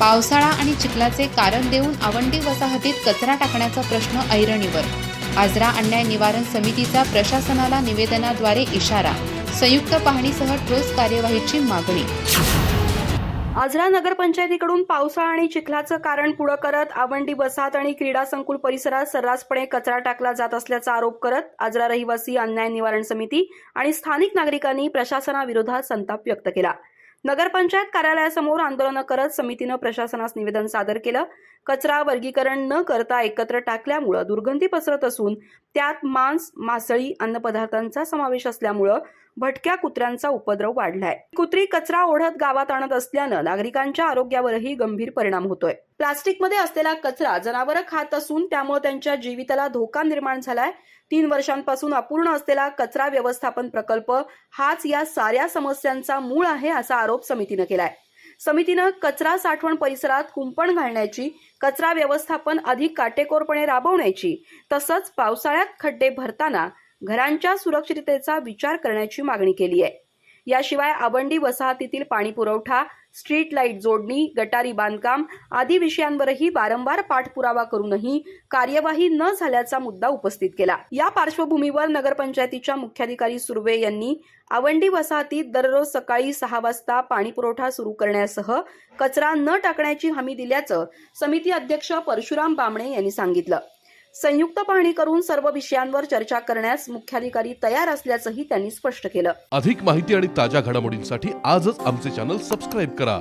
पावसाळा आणि चिखलाचे कारण देऊन आवंडी वसाहतीत कचरा टाकण्याचा प्रश्न ऐरणीवर. आजरा अन्याय निवारण समितीचा प्रशासनाला निवेदनाद्वारे इशारा. संयुक्त पाहणीसह ठोस कार्यवाहीची मागणी. आजरा नगरपंचायतीकडून पावसाळा आणि चिखलाचं कारण पुढं करत आवंडी वसाहत आणि क्रीडा संकुल परिसरात सर्रासपणे कचरा टाकला जात असल्याचा आरोप करत आजरा रहिवासी अन्याय निवारण समिती आणि स्थानिक नागरिकांनी प्रशासनाविरोधात संताप व्यक्त केला. नगरपंचायत कार्यालयासमोर आंदोलनं करत समितीनं प्रशासनास निवेदन सादर केलं. कचरा वर्गीकरण न करता एकत्र टाकल्यामुळं दुर्गंधी पसरत असून त्यात मांस मासळी अन्नपदार्थांचा समावेश असल्यामुळं भटक्या कुत्र्यांचा उपद्रव वाढलाय. कुत्री कचरा ओढत गावात आणत असल्यानं नागरिकांच्या आरोग्यावरही गंभीर परिणाम होतोय. प्लास्टिकमध्ये असलेला कचरा जनावरं खात असून त्यामुळे त्यांच्या जीविताला धोका निर्माण झालाय. तीन वर्षांपासून अपूर्ण असलेला कचरा व्यवस्थापन प्रकल्प हाच या साऱ्या समस्यांचा मूळ आहे असा आरोप समितीनं केलाय. समितीनं कचरा साठवण परिसरात कुंपण घालण्याची कचरा व्यवस्थापन अधिक काटेकोरपणे राबवण्याची तसंच पावसाळ्यात खड्डे भरताना घरांच्या सुरक्षिततेचा विचार करण्याची मागणी केली आहे याशिवाय आवंडी वसाहतीतील पाणी पुरवठा स्ट्रीट लाइट जोडणी गटारी बांधकाम आदी विषयांवरही वारंवार पाठपुरावा करूनही कार्यवाही न झाल्याचा मुद्दा उपस्थित केला. या पार्श्वभूमीवर नगरपंचायतीच्या मुख्याधिकारी सुर्वे यांनी आवंडी वसाहतीत दररोज सकाळी सहा वाजता पाणीपुरवठा सुरू करण्यासह कचरा न टाकण्याची हमी दिल्याचं समिती अध्यक्ष परशुराम बामणे यांनी सांगितलं. संयुक्त पाहणी करून सर्व विषयांवर चर्चा करण्यास मुख्याधिकारी तयार असल्याचंही त्यांनी स्पष्ट केलं. अधिक माहिती आणि ताज्या घडामोडींसाठी आजच आमचे चॅनल सबस्क्राईब करा.